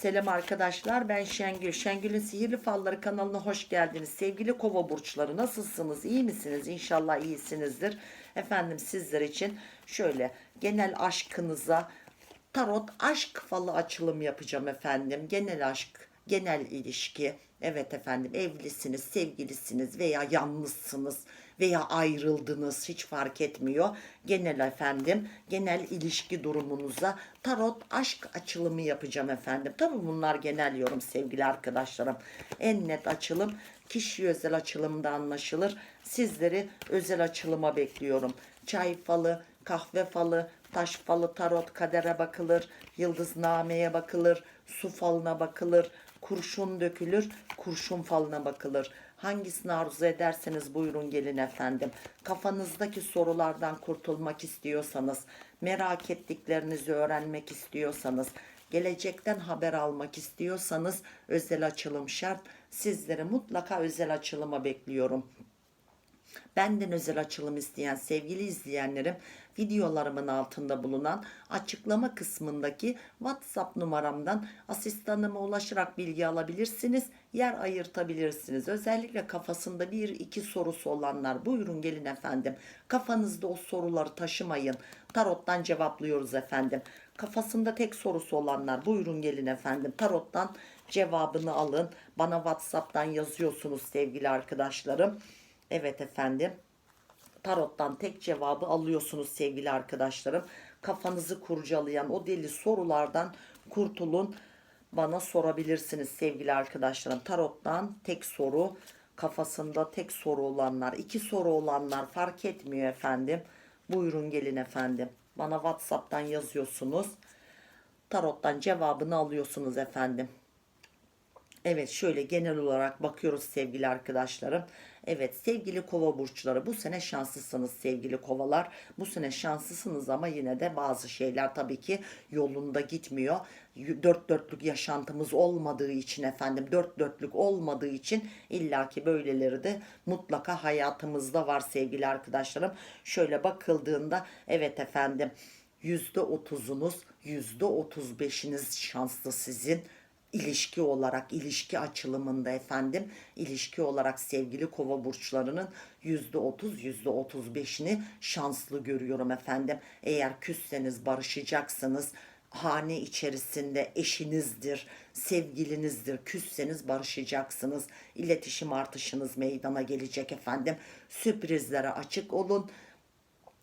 selam arkadaşlar. Ben Şengül. Şengül'ün Sihirli Falları kanalına hoş geldiniz. Sevgili kova burçları nasılsınız? İyi misiniz? İnşallah iyisinizdir. Efendim sizler için şöyle genel aşkınıza tarot aşk falı açılım yapacağım efendim. Genel aşk, genel ilişki. Evet efendim evlisiniz, sevgilisiniz veya yalnızsınız veya ayrıldınız hiç fark etmiyor. Genel efendim, genel ilişki durumunuza tarot aşk açılımı yapacağım efendim. Tabi bunlar genel yorum sevgili arkadaşlarım. En net açılım kişi özel açılımda anlaşılır. Sizleri özel açılıma bekliyorum. Çay falı, kahve falı, taş falı, tarot, kadere bakılır, yıldıznameye bakılır, su falına bakılır, kurşun dökülür, kurşun falına bakılır. Hangisini arzu ederseniz buyurun gelin efendim. Kafanızdaki sorulardan kurtulmak istiyorsanız, merak ettiklerinizi öğrenmek istiyorsanız, gelecekten haber almak istiyorsanız özel açılım şart. Sizleri mutlaka özel açılıma bekliyorum. Benden özel açılım isteyen sevgili izleyenlerim videolarımın altında bulunan açıklama kısmındaki WhatsApp numaramdan asistanıma ulaşarak bilgi alabilirsiniz. Yer ayırtabilirsiniz. Özellikle kafasında bir iki sorusu olanlar buyurun gelin efendim. Kafanızda o soruları taşımayın. Tarottan cevaplıyoruz efendim. Kafasında tek sorusu olanlar buyurun gelin efendim. Tarottan cevabını alın. Bana WhatsApp'tan yazıyorsunuz sevgili arkadaşlarım. Evet efendim. Tarottan tek cevabı alıyorsunuz sevgili arkadaşlarım. Kafanızı kurcalayan o deli sorulardan kurtulun. Bana sorabilirsiniz sevgili arkadaşlarım. Tarottan tek soru kafasında tek soru olanlar, iki soru olanlar fark etmiyor efendim. Buyurun gelin efendim. Bana WhatsApp'tan yazıyorsunuz. Tarottan cevabını alıyorsunuz efendim. Evet şöyle genel olarak bakıyoruz sevgili arkadaşlarım. Evet sevgili kova burçları bu sene şanslısınız sevgili kovalar. Bu sene şanslısınız ama yine de bazı şeyler tabii ki yolunda gitmiyor. Dört dörtlük yaşantımız olmadığı için efendim dört dörtlük olmadığı için illaki böyleleri de mutlaka hayatımızda var sevgili arkadaşlarım. Şöyle bakıldığında evet efendim yüzde otuzunuz yüzde otuz beşiniz şanslı sizin ilişki olarak ilişki açılımında efendim ilişki olarak sevgili kova burçlarının yüzde otuz yüzde otuz beşini şanslı görüyorum efendim. Eğer küsseniz barışacaksınız hane içerisinde eşinizdir sevgilinizdir küsseniz barışacaksınız iletişim artışınız meydana gelecek efendim. Sürprizlere açık olun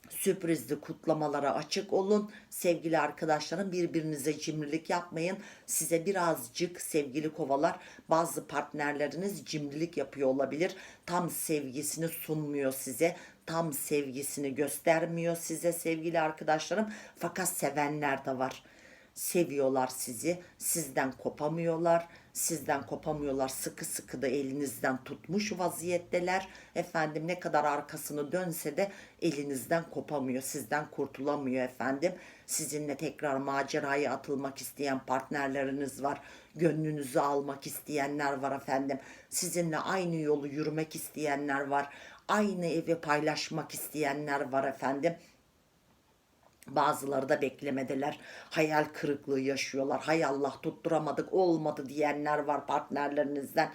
sürprizli kutlamalara açık olun. Sevgili arkadaşlarım birbirinize cimrilik yapmayın. Size birazcık sevgili kovalar bazı partnerleriniz cimrilik yapıyor olabilir. Tam sevgisini sunmuyor size. Tam sevgisini göstermiyor size sevgili arkadaşlarım. Fakat sevenler de var seviyorlar sizi. Sizden kopamıyorlar. Sizden kopamıyorlar. Sıkı sıkı da elinizden tutmuş vaziyetteler. Efendim ne kadar arkasını dönse de elinizden kopamıyor. Sizden kurtulamıyor efendim. Sizinle tekrar maceraya atılmak isteyen partnerleriniz var. Gönlünüzü almak isteyenler var efendim. Sizinle aynı yolu yürümek isteyenler var. Aynı evi paylaşmak isteyenler var efendim. Bazıları da beklemedeler. Hayal kırıklığı yaşıyorlar. Hay Allah tutturamadık olmadı diyenler var partnerlerinizden.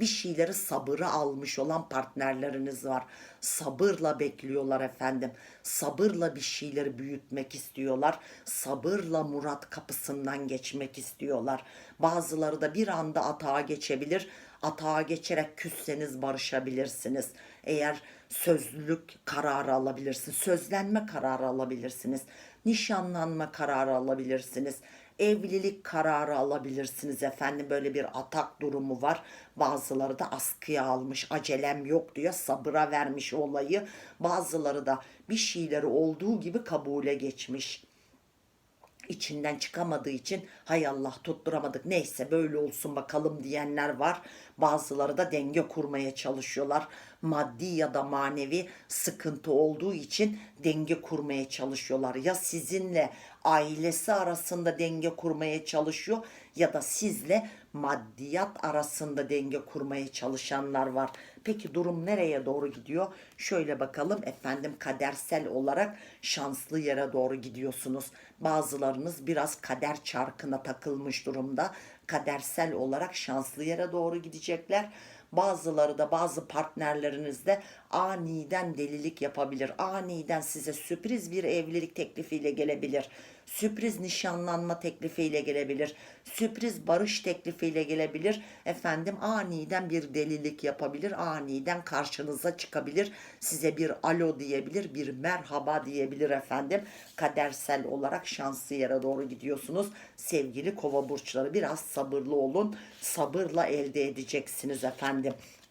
Bir şeyleri sabırı almış olan partnerleriniz var. Sabırla bekliyorlar efendim. Sabırla bir şeyleri büyütmek istiyorlar. Sabırla murat kapısından geçmek istiyorlar. Bazıları da bir anda atağa geçebilir. Atağa geçerek küsseniz barışabilirsiniz. Eğer sözlülük kararı alabilirsiniz. Sözlenme kararı alabilirsiniz. Nişanlanma kararı alabilirsiniz. Evlilik kararı alabilirsiniz efendim. Böyle bir atak durumu var. Bazıları da askıya almış. Acelem yok diyor. Sabıra vermiş olayı. Bazıları da bir şeyleri olduğu gibi kabule geçmiş içinden çıkamadığı için hay Allah tutturamadık neyse böyle olsun bakalım diyenler var. Bazıları da denge kurmaya çalışıyorlar. Maddi ya da manevi sıkıntı olduğu için denge kurmaya çalışıyorlar. Ya sizinle ailesi arasında denge kurmaya çalışıyor ya da sizle maddiyat arasında denge kurmaya çalışanlar var. Peki durum nereye doğru gidiyor? Şöyle bakalım efendim kadersel olarak şanslı yere doğru gidiyorsunuz. Bazılarınız biraz kader çarkına takılmış durumda. Kadersel olarak şanslı yere doğru gidecekler. Bazıları da bazı partnerlerinizde aniden delilik yapabilir. Aniden size sürpriz bir evlilik teklifiyle gelebilir. Sürpriz nişanlanma teklifiyle gelebilir. Sürpriz barış teklifiyle gelebilir. Efendim aniden bir delilik yapabilir. Aniden karşınıza çıkabilir. Size bir alo diyebilir, bir merhaba diyebilir efendim. Kadersel olarak şanslı yere doğru gidiyorsunuz. Sevgili kova burçları biraz sabırlı olun. Sabırla elde edeceksiniz efendim.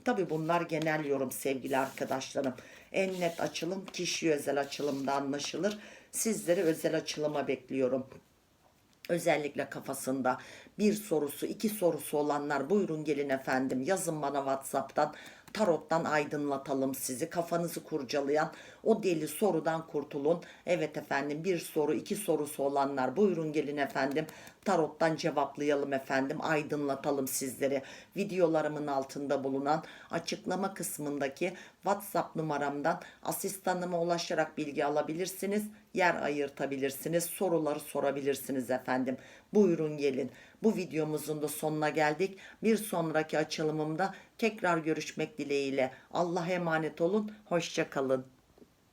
Tabi bunlar genel yorum sevgili arkadaşlarım. En net açılım kişi özel açılımda anlaşılır. Sizleri özel açılıma bekliyorum. Özellikle kafasında bir sorusu, iki sorusu olanlar buyurun gelin efendim yazın bana WhatsApp'tan. Tarottan aydınlatalım sizi. Kafanızı kurcalayan o deli sorudan kurtulun. Evet efendim bir soru, iki sorusu olanlar buyurun gelin efendim. Tarottan cevaplayalım efendim. Aydınlatalım sizleri. Videolarımın altında bulunan açıklama kısmındaki WhatsApp numaramdan asistanıma ulaşarak bilgi alabilirsiniz. Yer ayırtabilirsiniz. Soruları sorabilirsiniz efendim. Buyurun gelin. Bu videomuzun da sonuna geldik. Bir sonraki açılımımda tekrar görüşmek dileğiyle. Allah'a emanet olun. Hoşça kalın.